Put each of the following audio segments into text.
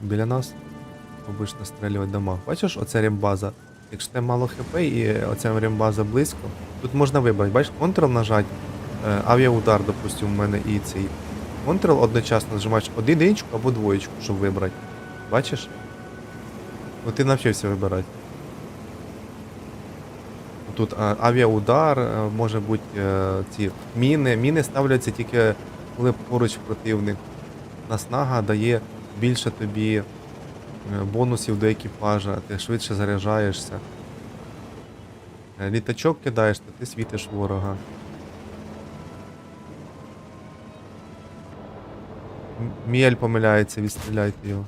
Біля нас будеш настрілювати дома. Бачиш, оце рембаза. Якщо тебе мало хп і оця рембаза близько, тут можна вибрати. Бачиш, Ctrl нажати, е, авіаудар, допустим, у мене і цей. Ctrl одночасно нажимаєш одиничку або двоєчку, щоб вибрати. Бачиш? Ну ти навчився вибирати. Тут а, авіаудар, е, може бути е, ці міни. Міни ставляться тільки коли поруч противник. Наснага дає більше тобі е, бонусів до екіпажа, ти швидше заряджаєшся. Е, Літачок кидаєш, то ти світиш ворога. Міель помиляється, відстріляйте його.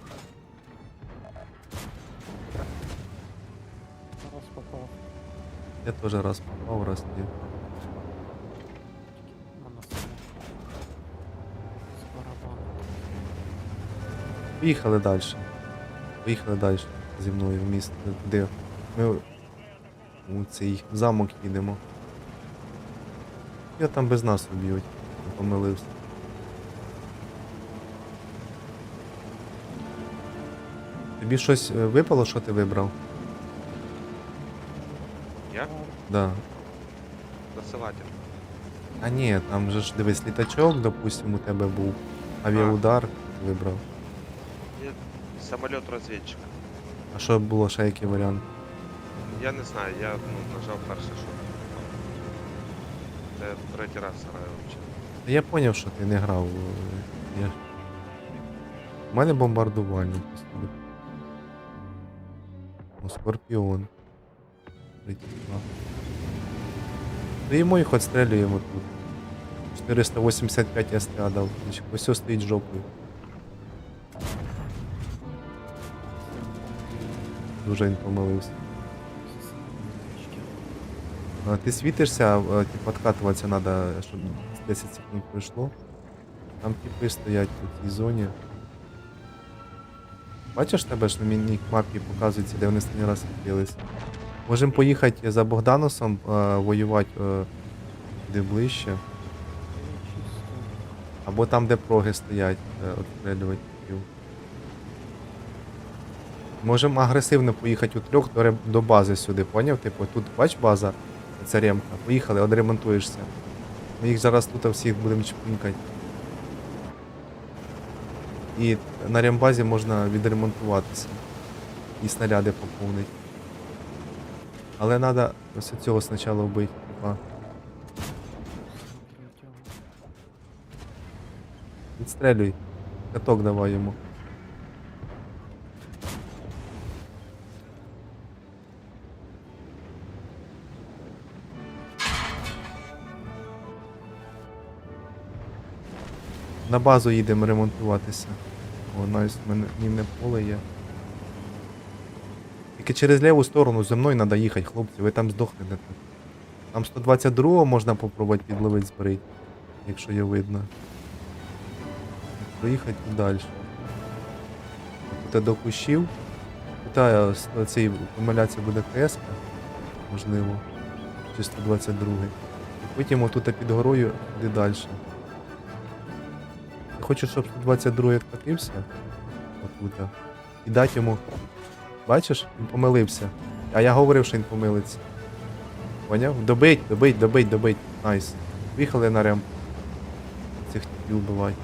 Я теж раз попав, раз ні. Поїхали далі. Поїхали далі зі мною в місто, де ми у цей замок їдемо. Я там без нас уб'ють, помилився. Тобі щось е, випало, що ти вибрав? Я? Да. Засилатель. А ні, там же ж дивись, літачок, допустим, у тебе був. Авіаудар вибрав. Є самоліт розвідчика. А що було ще який варіант? Я не знаю, я ну, нажав перше, що. Це третій раз граю взагалі. Та Я поняв, що ти не грав. е, Я... У мене бомбардувальник. постійно. О, Скорпіон. Притягла. Стоїмо їх отстрелюємо тут. 485 СТА дав. Ось ось стоїть жопою. Дуже він помилився. А, Ти світишся, а, типу, откатуватися треба, щоб 10 секунд пройшло. Там типи стоять у цій зоні. Бачиш тебе ж на міні-мапі показується, де вони останній раз відкрились. Можемо поїхати за Богданосом е, воювати е, де ближче. Або там, де проги стоять, е, типів. Можемо агресивно поїхати у трьох до, до бази сюди, поняв? Типу, тут бач база, ця ремка. Поїхали, одремонтуєшся. Ми їх зараз тут всіх будемо чпинкати. І на рембазі можна відремонтуватися. І снаряди поповнити. Але треба ось цього спочатку вбити. Відстрелюй. Каток давай йому. На базу їдемо ремонтуватися. О, найс, в мене мінне поле є. Тільки через ліву сторону зі мною треба їхати, хлопці, ви там здохнете. Там 122 можна попробувати підловити зберіть, якщо є видно. Проїхати і далі. Тут до кущів. С- цей помилятися буде КС, можливо. Чи 122. І потім отут під горою йди далі. Хочу, щоб 122 відкатився. Отут. І дати йому. Бачиш, він помилився. А я говорив, що він помилиться. Поняв? Добить, добить, добить, добить. Найс. Поїхали на рем. Цих типів вбивай.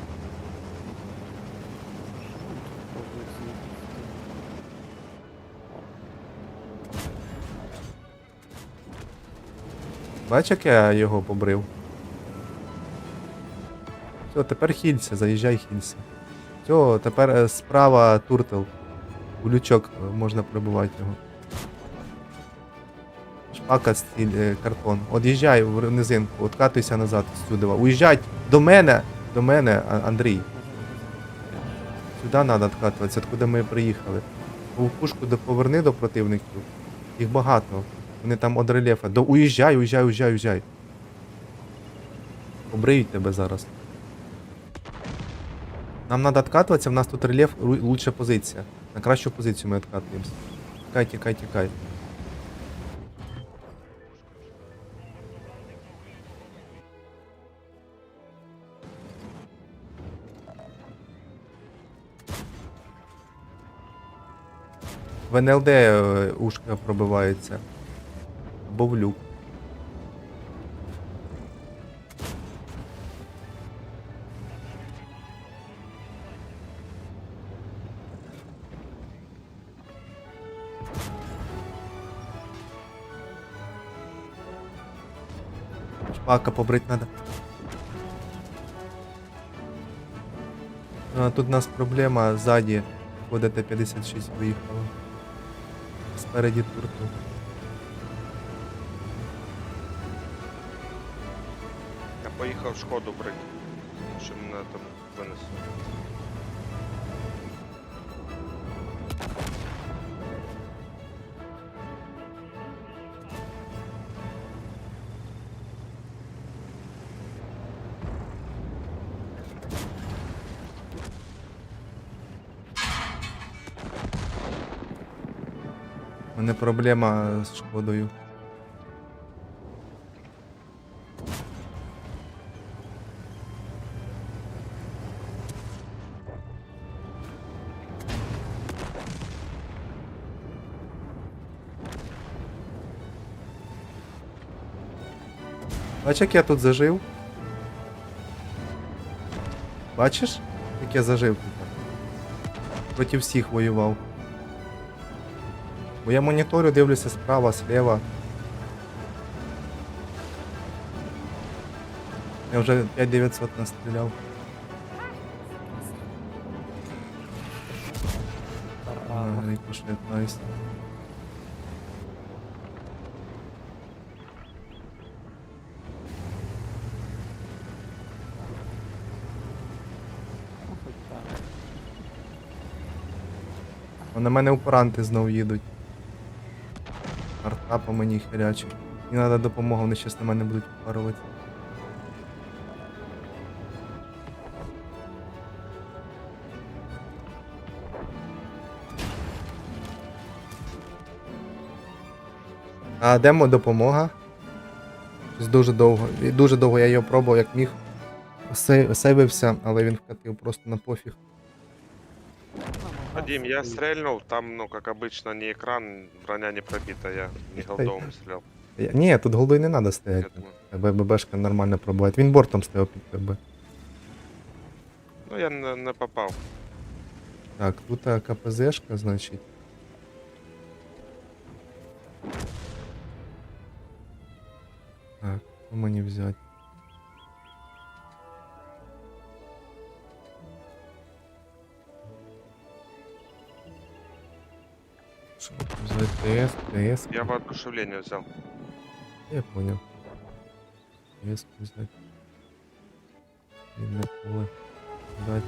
Бач, як я його побрив. Все, тепер хілься, заїжджай хілься. Все, тепер е, справа туртл. У лючок е, можна прибивати його. Шпака стіль, е, картон. Од'їжджай в низинку, откатуйся назад сюди. Уїжджай до мене, до мене, Андрій. Сюди треба откатуватися, откуди ми приїхали. У пушку до поверни до противників. Їх багато. Вони там од рельєфа. До уїжджай, уїжджай, уїжджай, уїжджай. Обриють тебе зараз. Нам треба откатуватися, в нас тут рельєф ру- лучша позиція. На кращу позицію ми откатуємося. Тікай, тікай, тікай. В НЛД е, ушка пробивається. Або в люк. Шпака побрить надо. А, тут у нас проблема ззаді. Ходите 56 виїхало. Спереді турту. Я поїхав шкоду брати. Що мене там винесу. Мене проблема з шкодою. Бачиш, як я тут зажив? Бачиш, як я зажив тут? Проти всіх воював. Бо я моніторю, дивлюся справа, слева. Я вже 5900 настріляв. Рикошет, найс. На мене упоранти знов їдуть. Арта по мені херячить. Мені треба допомога, вони щас на мене будуть впарувати. А де мо допомога? Щось дуже довго. Дуже довго я його пробував, як міг. Сей- Сейвився, але він вкатив просто на пофіг. Вадим, я стрельнул, там, ну, как обычно, не экран, броня не пробита, я не голдовым стрелял. Я- Ні, тут голди не треба Я стояти. думаю. ББшка нормально пробуває. Він бортом стояв під ТБ. Ну, я не, не попав. Так, тут а, КПЗшка, значить. Так, що мені взяти? ТС, ТС. Я воодушевление взял. Я понял. ТС поле. Дати.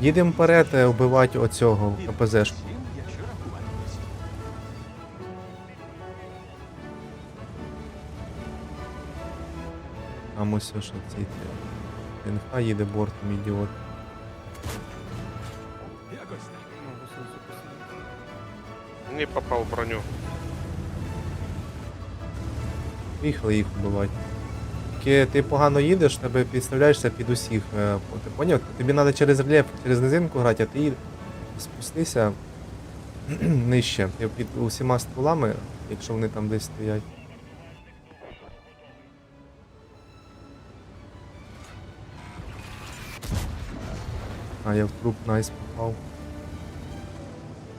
Їдемо вперед е, вбивати оцього КПЗшку. Там ось що ці. НХ їде бортом, ідіот. Не попал в броню. Поїхали їх вбивати. Тільки ти погано їдеш, тебе підставляєшся під усіх. е, Ти поняв? Тобі треба через рельєф, через низинку грати, а ти їд- спустися нижче. Ти під усіма стволами, якщо вони там десь стоять. А, я в труп найс попав.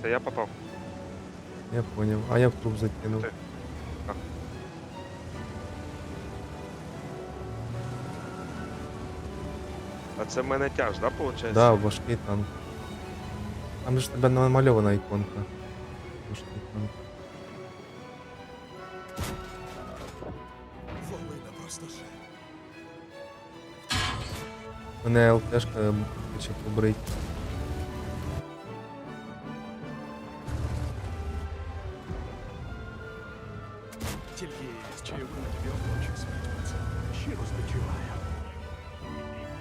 Да я попал. Я поняв. А я в труп закинув. А. Це в мене тяж, да, получается? Да, важкий танк. Там же ж тебе намальована іконка. Важкий танк. Мене ЛТшка хоче побрить.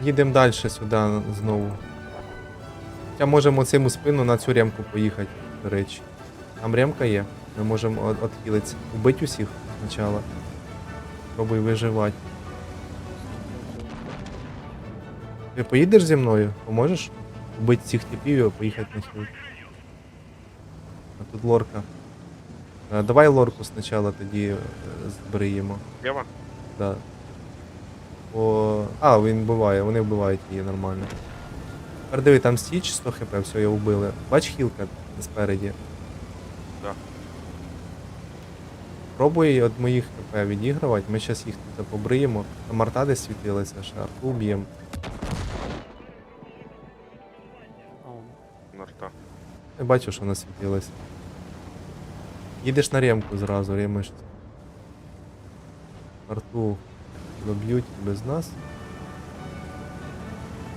Їдемо далі сюди знову. Хоча можемо цим у спину на цю ремку поїхати, до речі. Там ремка є. Ми можемо відхилитися. Убить усіх спочатку. Пробуй виживати. Ти поїдеш зі мною? Поможеш? Убити цих типів і поїхати на хіл. А тут лорка. Е, давай лорку спочатку тоді е, збриємо. Лево? Да. О... А, він вбиває, вони вбивають її нормально. Тепер диви, там стіч 100 хп, все, його вбили. Бач хілка спереді. Да. Пробуй від моїх хп відігравати, ми зараз їх тут побриємо. Там арта десь світилася, ще арту б'ємо. Нарта. Я бачу, що вона світилася. Їдеш на ремку зразу, ремиш. Арту доб'ють без нас.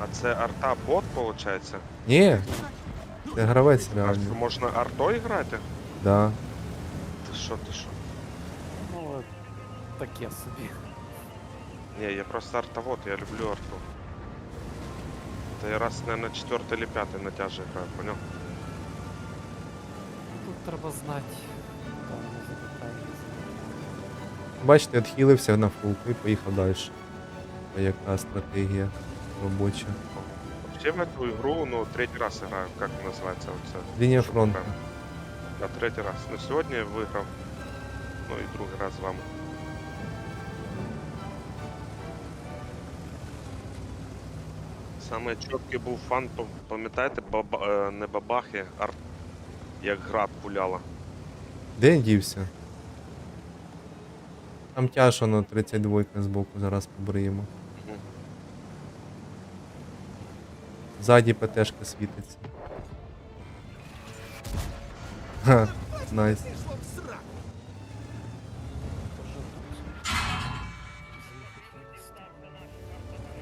А це арта бот, виходить? Ні, це гравець А що, реально. можна артою грати? Да. Ти що, ти що? Ну, таке собі. Не, я просто артовод, я люблю арту. Это я раз, наверное, четвертый или пятый на тяже играю, понял? Тут треба знати. Там може правильно Бачите, відхилився на фулку і поїхав далі. А яка стратегія робоча. Вообще в эту игру, ну, третий раз играю, как называется вот это? Лінія Що фронту. прям? Да, третий раз. Ну, сегодня выиграл. Ну, и другий раз з вами. Саме чіткий був фан, пам- пам'ятаєте, баба, е, не бабахи, а як град пуляла. Де він дівся? Там тяжко на 32 збоку, зараз побриємо. Ззаді ПТшка світиться. Ха, найс.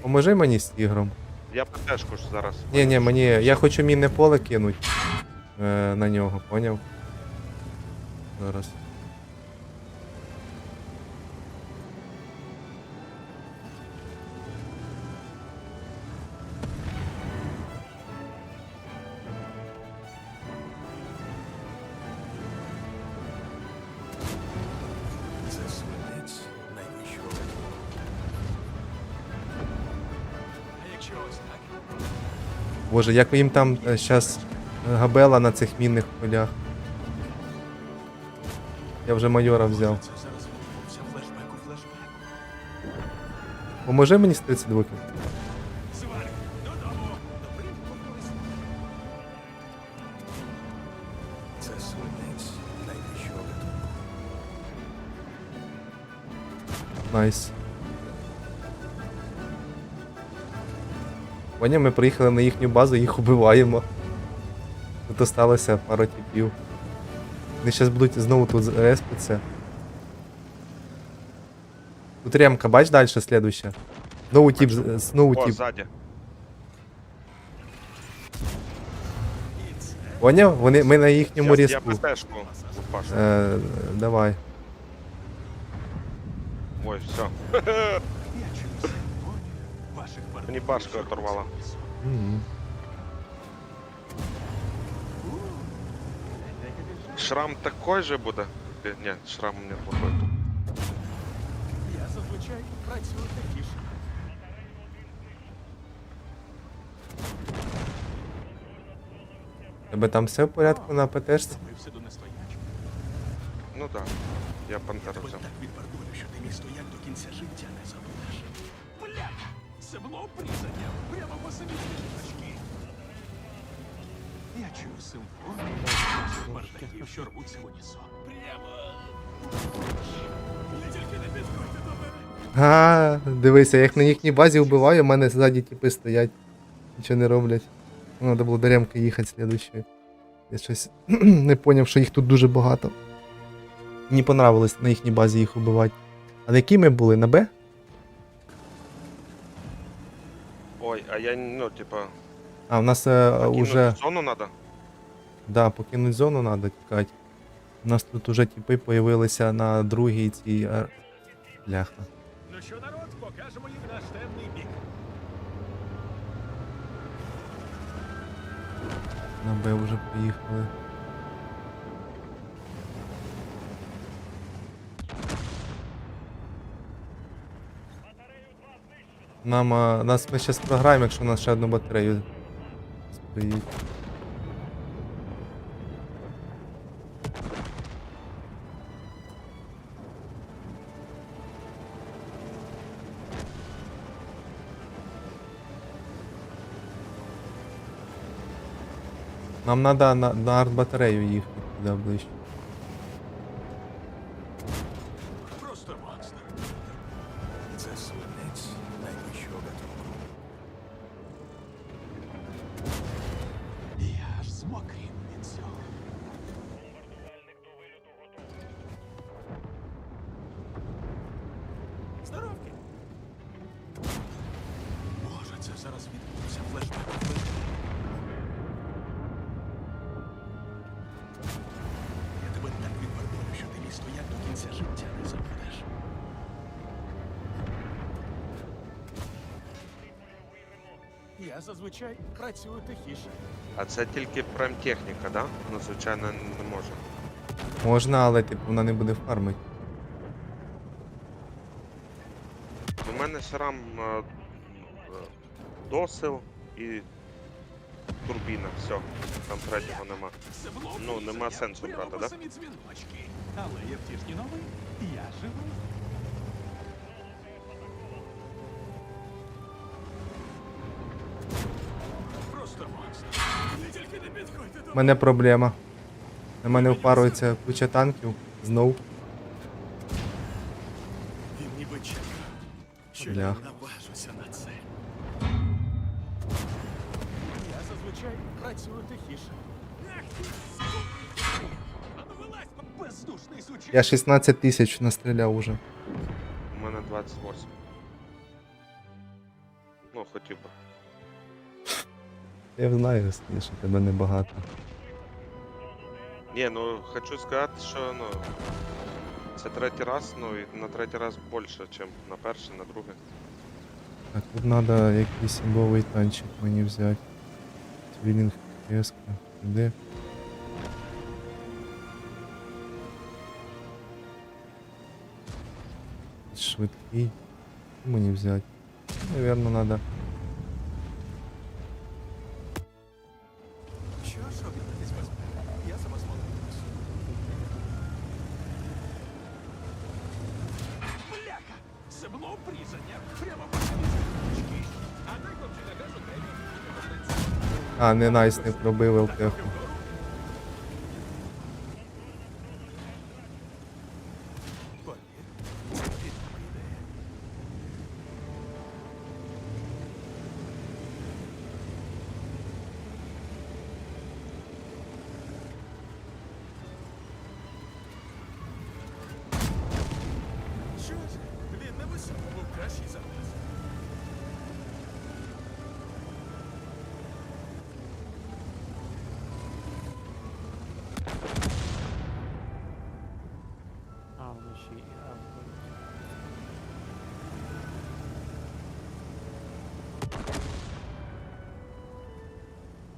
Поможи мені з тігром. Я ПТшку ж зараз. Ні, ні, мені. Я хочу мінне поле кинуть е, на нього, поняв? Зараз. Боже, як їм там зараз габела на цих мінних полях. Я вже майора взяв. Поможи мені з 32. Сварк, додому. Добрі Поняв, ми приїхали на їхню базу, їх убиваємо. Тут осталося пара типів. Вони зараз будуть знову тут респитися. Тут ремка, бач далі слідуюча. Знову тип, знову тип. ззаді. Поняв? Вони, ми на їхньому Я, різку. ПТшку лупашу. Е, давай. Ой, все. Мені башку оторвало. Шрам такой же буде? Ні, шрам у мене плохой. Я зазвичай працюю такі ж. Тебе там все в порядку на ПТшці? Ми все до нестоячки. Ну да. Я пантеру взяв. так відбардую, що ти мій стояк до кінця життя не забудеш. Це було обрізання прямо по самі книжки. Я чую симфонію бардаків, що рвуться в унісон. Прямо... А, дивися, я їх на їхній базі вбиваю, у мене ззаді типи стоять. Нічого не роблять. Ну, Надо було до ремки їхати слідуючою. Я щось не поняв, що їх тут дуже багато. Мені понравилось на їхній базі їх вбивати. А на якій ми були? На Б? Ой, а я, ну, типа, А, у нас э, уже. зону надо? Да, покинуть зону надо тікати. У нас тут уже типи появилися на другій цій. Ляхта. Бляха. Ну що, народ, покажемо їм наш темний бік. На Б вже поїхали. Нам е, а, нас ми ще програємо, якщо у нас ще одну батарею стоїть. Нам треба на, арт-батарею їхати туди ближче. Я зазвичай працюю тихіше. А це тільки прям техніка, да? Ну, звичайно, не може. Можна, але типу вона не буде фармити. У мене шрам е, е, досил і турбіна, все. Там третього нема. Це було Ну, нема сенсу брати, по да? Але я втішні новий, я живий. Мене проблема. На мене впарується куча танків. Знов. Він ніби чекав, що я наважуся на це. Я зазвичай працюю тихіше. Бездушний сучий! Я 16 тисяч настріляв уже. У мене 28. Ну, хотів би. Я знаю, що тебе небагато. Ні, ну хочу сказати, що ну. Це третій раз, ну і на третій раз більше, ніж на перший, на другий. Так, тут треба якийсь імбовий танчик мені взяти. Твілінг Еска. Де? Швидкий. Мені взяти? Наверно, надо. Обрізання прямо. А, не найс, не пробив ЛТХ.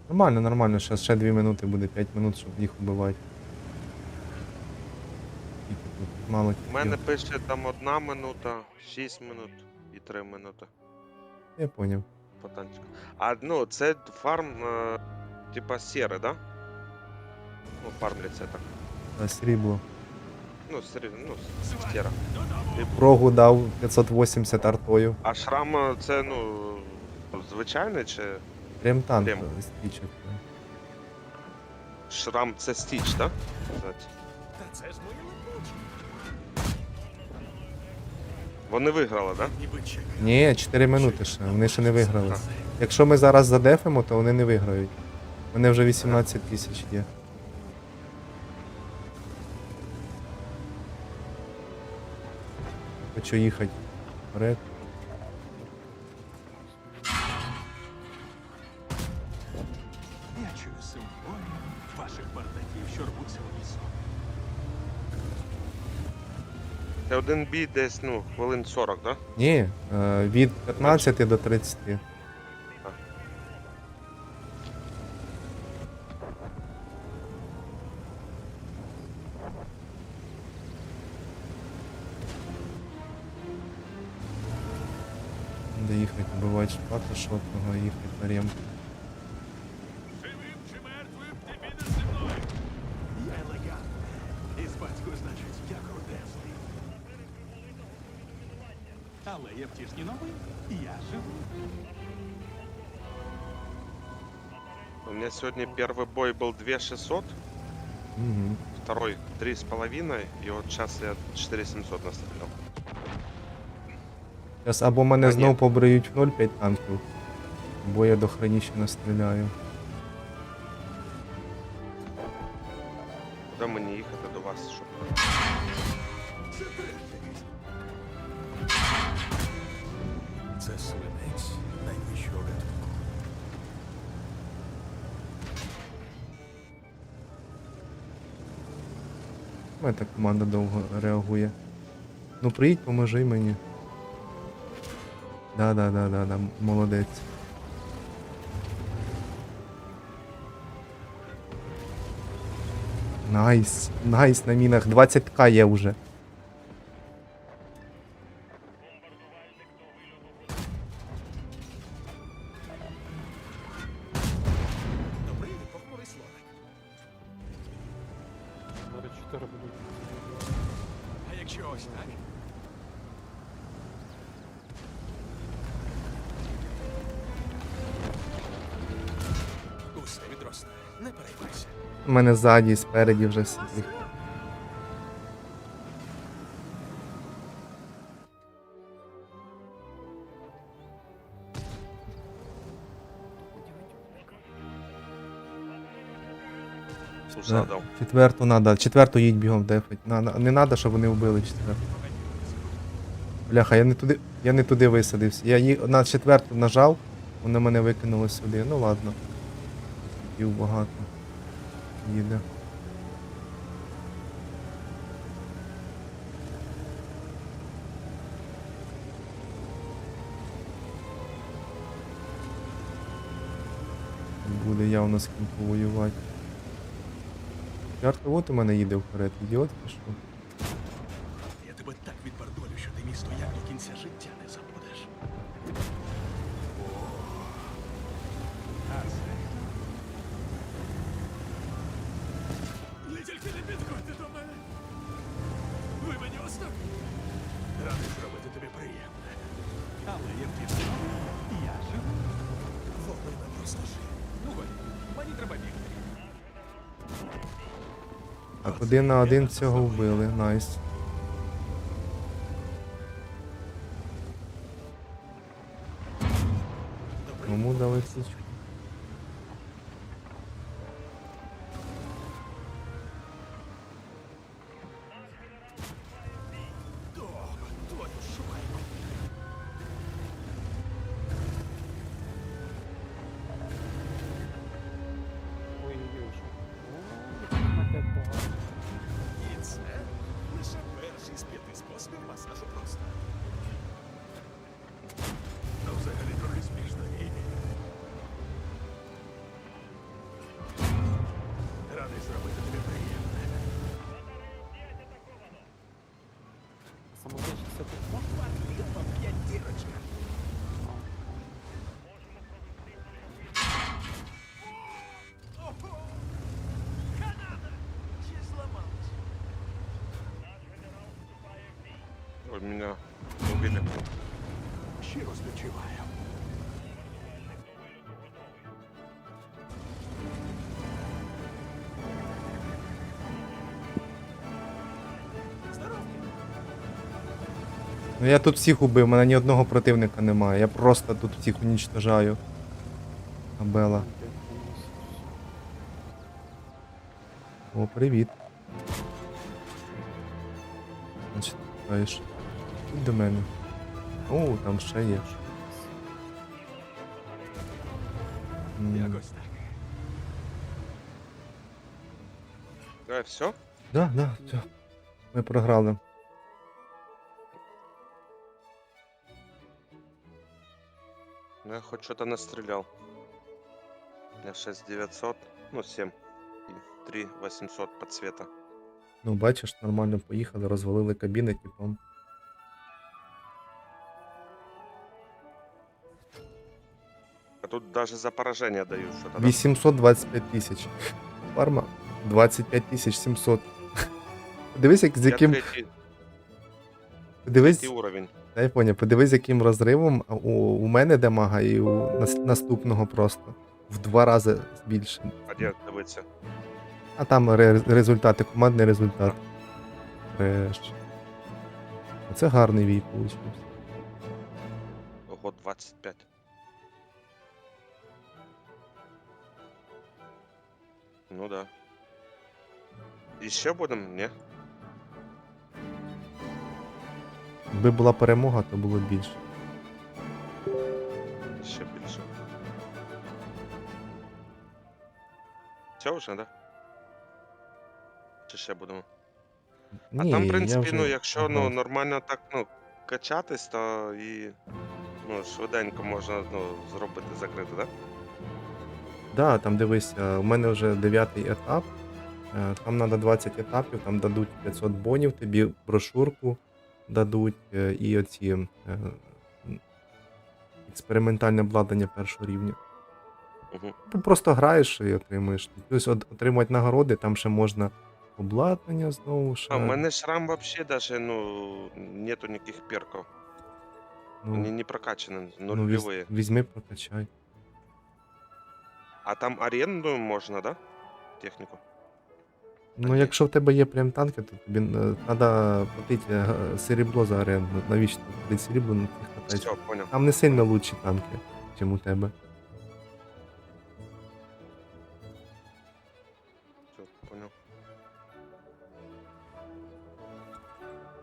Нормально, нормально, ще, ще 2 минути буде, 5 минут, щоб їх убивати. Мало У мене пише там одна минута, 6 минут і 3 минути Я поняв. по танчику. А ну, це фарм, е, типа сіри, да? Ну, фармляться так. А срібло. Ну, сері, ну, сіра. Прогу дав 580 артою. А шрам е, це, ну, звичайний чи Прям танк Прям. стічок. шрам це стіч, так? Да? Та це ж мої липучі. Вони виграли, так? Да? Ніби. Ні, 4 минути ще, вони ще не виграли. Якщо ми зараз задефимо, то вони не виграють. Вони вже 18 тисяч є. Хочу їхати вперед. Один бій десь, ну, хвилин 40, так? Да? Ні, е, від 15 до 30. Де їхати вбивати шпата шотного, їхати на ремку. Втішні новий, я живий. меня сегодня первый бой был 2600, Угу. второй 3,5, и вот сейчас я 4700 настрелял. Зараз або мене Та знов побриють в 0,5 танків, бо я до храніща настріляю. Команда довго реагує. Ну приїдь, поможи мені. Да, да, да, да, да, молодець. Найс, найс на мінах. 20к є вже. Мене ззаді і спереді вже сидить. суса. Четверту надо, четверту їдь бігом дефать. На, на, не надо, щоб вони вбили четверту. Бляха, я не туди, я не туди висадився. Я ї, на четверту нажав, воно мене викинуло сюди. Ну ладно. Хотів багато. Їде. Буде явно з ким повоювати. Ярко, от у мене їде вперед, ідіот пішов. Я тебе так відбардолю, що ти місто як до кінця життя не забудеш. Ви тільки не підходьте до мене. Ви мені останні. Радий зробити тобі приємне. Але як ти я живу. Вогнена просто жив. Ну, годі, мені треба бігти. Так, один на один цього вбили, найс. Кому дали січку? Самотечність це тут можна? Люба п'ятірочка. Ого! Канада! Чи зламалась? Ой, меня убили. Щиро спочиваю. Ну я тут всіх убив, у мене ні одного противника немає. Я просто тут всіх унічтожаю. Абела. О, привіт. Значить. Тут до мене. О, там ще є. Якось так. Да, все? Да, да, все. Ми програли. Я хоть что-то настрелял. У меня 6900, ну 7 и 3800 по цвета. Ну, бачиш, нормально поїхали, розвалили кабіни, типом. А тут даже за поражение дают что-то. да? 825 тисяч. Фарма 25 тисяч 700. Подивись, як, з Я яким. третий, Подивись, третий уровень. Я поняв, подивись, яким розривом у, у мене дамага і у нас, наступного просто. в два рази більше. А де дивиться? А там ре- результати, командний результат. Треш. Оце гарний вій вийшов. Ого, 25. Ну да. І ще будемо? Якби була перемога, то було більше. Ще більше. Все вже, да? Чи ще будемо? А там, в я принципі, вже ну, якщо ну, нормально так ну, качатись, то і ну, швиденько можна ну, зробити закрити, да? Да, там дивися, у мене вже дев'ятий етап. Е, Там треба 20 етапів, там дадуть 500 бонів, тобі брошурку дадуть е, і оці е, експериментальне обладнання першого рівня. Угу. Ти просто граєш і отримуєш. От- отримувати нагороди, там ще можна обладнання знову. Ще, А, у мене шрам вообще даже, ну, нету никаких перков. Они ну, не прокачаны, ну, віз- візьми, прокачай. А там аренду можно, да? Технику? Ну, якщо в тебе є прям танки, то тобі треба платити е, серебро за оренду. Навіщо ти платити серебро на тих катайся? Все, понял. Там не сильно лучші танки, ніж у тебе.